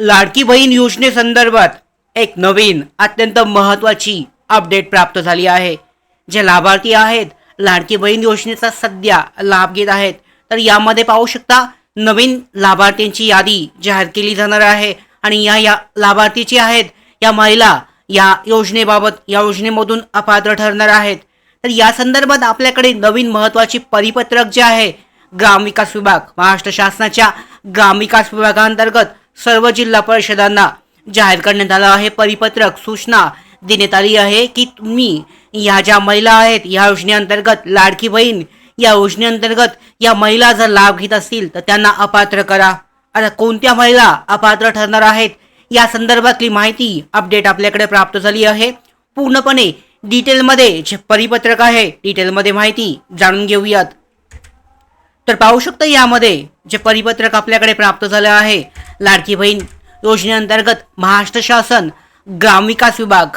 लाडकी बहीण योजनेसंदर्भात एक नवीन अत्यंत महत्त्वाची अपडेट प्राप्त झाली आहे. जे लाभार्थी आहेत लाडकी बहीण योजनेचा सध्या लाभ घेत आहेत. तर यामध्ये पाहू शकता नवीन लाभार्थ्यांची यादी जाहीर केली जाणार आहे आणि या या लाभार्थीची आहेत या महिला या योजनेबाबत या योजनेमधून अपात्र ठरणार आहेत. तर या संदर्भात आपल्याकडे नवीन महत्त्वाची परिपत्रक जे आहे ग्रामविकास विभाग महाराष्ट्र शासनाच्या ग्रामविकास विभागांतर्गत सर्व जिल्हा परिषदांना जाहीर करण्यात आलं आहे. परिपत्रक सूचना देण्यात आली आहे की तुम्ही या ज्या महिला आहेत या योजनेअंतर्गत लाडकी बहीण या योजनेअंतर्गत या महिला जर लाभ घेत असतील तर त्यांना अपात्र करा. आता कोणत्या महिला अपात्र ठरणार आहेत या संदर्भातली माहिती अपडेट आपल्याकडे प्राप्त झाली आहे. पूर्णपणे डिटेलमध्ये जे परिपत्रक आहे डिटेलमध्ये माहिती जाणून घेऊयात. तर पाहू शकता यामध्ये जे परिपत्रक आपल्याकडे प्राप्त झालं आहे लाडकी बहीण योजनेअंतर्गत महाराष्ट्र शासन ग्रामविकास विभाग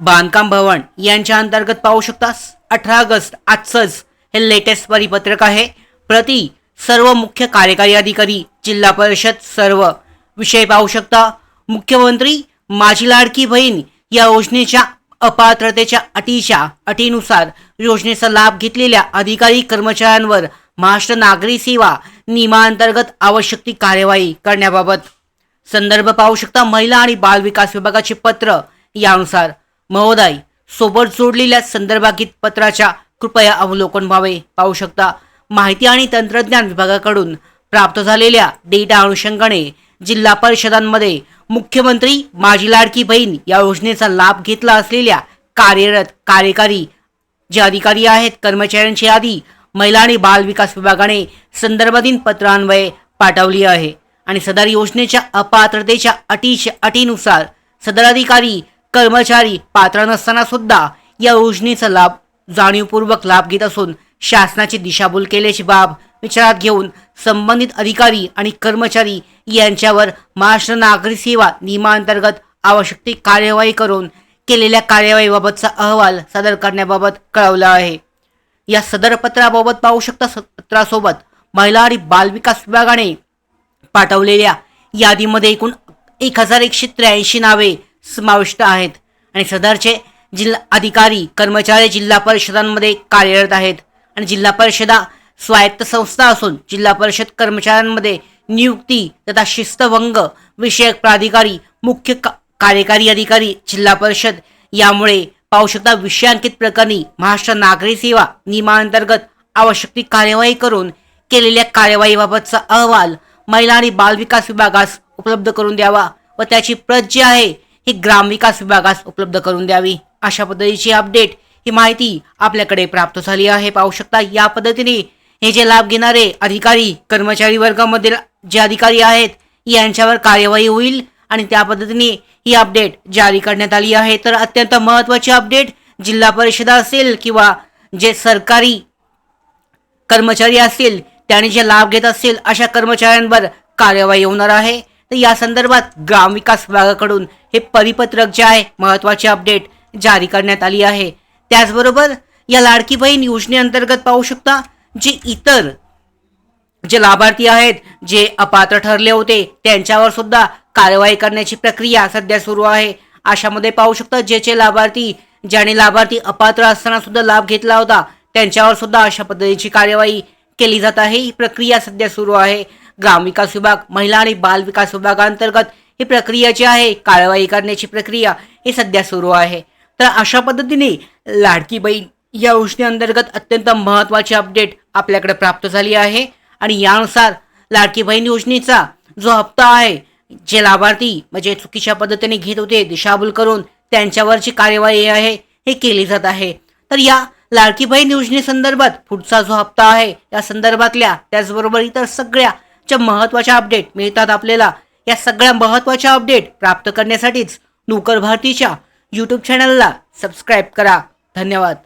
बांधकाम भवन यांच्या अंतर्गत पाहू शकता अठरा ऑगस्ट आजचंच हे लेटेस्ट परिपत्रक आहे. प्रति सर्व मुख्य कार्यकारी अधिकारी जिल्हा परिषद सर्व विषय पाहू शकता. मुख्यमंत्री माझी लाडकी बहीण या योजनेच्या अपात्रतेच्या अटीच्या अटीनुसार योजनेचा लाभ घेतलेल्या अधिकारी कर्मचाऱ्यांवर महाराष्ट्र नागरी सेवा नियमांतर्गत आवश्यक ती कार्यवाही करण्याबाबत. संदर्भ पाहू शकता महिला आणि बाल विकास विभागाचे पत्र यानुसार. महोदय सोबत जोडलेल्या संदर्भात पत्राच्या कृपया अवलोकन व्हावे. पाहू शकता माहिती आणि तंत्रज्ञान विभागाकडून प्राप्त झालेल्या डेटा अनुषंगाने जिल्हा परिषदांमध्ये मुख्यमंत्री माझी लाडकी बहीण या योजनेचा लाभ घेतला असलेल्या कार्यरत कार्यकारी जे अधिकारी आहेत कर्मचाऱ्यांची यादी महिला आणि बाल विकास विभागाने संदर्भाधीन पत्रान्वये पाठवली आहे. आणि सदर योजनेच्या अपात्रतेच्या अटीच्या अटीनुसार सदर अधिकारी कर्मचारी पात्र नसताना सुद्धा या योजनेचा लाभ जाणीवपूर्वक लाभ घेत असून शासनाची दिशाभूल केल्याची बाब विचारात घेऊन संबंधित अधिकारी आणि कर्मचारी यांच्यावर महाराष्ट्र नागरी सेवा नियमांतर्गत आवश्यक ती कार्यवाही करून केलेल्या कार्यवाहीबाबतचा अहवाल सादर करण्याबाबत कळवलं आहे. या सदर पत्राबाबत पाहू शकता स- पत्रासोबत महिला आणि बालविकास विभागाने पाठवलेल्या यादीमध्ये एकूण एक हजार एकशे त्र्याऐंशी नावे समाविष्ट आहेत आणि सदरचे जिल्हा अधिकारी कर्मचारी जिल्हा परिषदांमध्ये कार्यरत आहेत आणि जिल्हा परिषदा स्वायत्त संस्था असून जिल्हा परिषद कर्मचाऱ्यांमध्ये नियुक्ती तथा शिस्तभंग विषयक प्राधिकारी मुख्य का- कार्यकारी अधिकारी जिल्हा परिषद यामुळे पाहू शकता विषयांकित प्रकरणी महाराष्ट्र नागरी सेवा नियमांतर्गत आवश्यक ती कार्यवाही करून केलेल्या कार्यवाहीबाबतचा अहवाल महिला आणि बालविकास विभागास उपलब्ध करून द्यावा व त्याची प्रत जी आहे ही ग्रामविकास विभागास उपलब्ध करून द्यावी. अशा पद्धतीची अपडेट ही माहिती आपल्याकडे प्राप्त झाली आहे. पाहू शकता या पद्धतीने हे जे लाभ घेणारे अधिकारी कर्मचारी वर्गामधील जे अधिकारी आहेत यांच्यावर कार्यवाही होईल आणि त्या पद्धतीने ही अपडेट जारी करण्यात आली आहे. तर अत्यंत महत्त्वाची अपडेट जिल्हा परिषदा असेल किंवा जे सरकारी कर्मचारी असतील त्यांनी जे लाभ घेत असतील अशा कर्मचाऱ्यांवर कार्यवाही होणार आहे. तर या संदर्भात ग्रामविकास विभागाकडून हे परिपत्रक जे आहे महत्त्वाची अपडेट जारी करण्यात आली आहे. त्याचबरोबर या लाडकी बहीण योजनेअंतर्गत पाहू शकता जे इतर जे लाभार्थी आहेत जे अपात्र ठरले होते त्यांच्यावर सुद्धा कारवाई करण्याची प्रक्रिया सध्या सुरू आहे. अशामध्ये पाहू शकता ज्याचे लाभार्थी ज्याने लाभार्थी अपात्र असताना सुद्धा लाभ घेतला होता त्यांच्यावर सुद्धा अशा पद्धतीची कार्यवाही केली जात आहे. ही प्रक्रिया सध्या सुरू आहे. ग्रामविकास विभाग महिला आणि बाल विकास विभागांतर्गत ही प्रक्रिया जी आहे कारवाई करण्याची प्रक्रिया ही सध्या सुरू आहे. तर अशा पद्धतीने लाडकी बहीण या योजनेअंतर्गत अत्यंत महत्त्वाची अपडेट आपल्याकडे प्राप्त झाली आहे. आणि यानुसार लाडकी बहीण योजनेचा जो हप्ता आहे जे लाभार्थी म्हणजे चुकीच्या पद्धतीने घेत होते दिशाभूल करून त्यांच्यावरची कार्यवाही आहे हे केली जात आहे. तर या लाडकी बहीण योजनेसंदर्भात पुढचा जो हप्ता आहे या संदर्भातल्या त्याचबरोबर इतर सगळ्या ज्या महत्त्वाच्या अपडेट मिळतात आपल्याला. या सगळ्या महत्त्वाच्या अपडेट प्राप्त करण्यासाठीच नोकर भारतीच्या यूट्यूब चॅनलला सबस्क्राईब करा. धन्यवाद.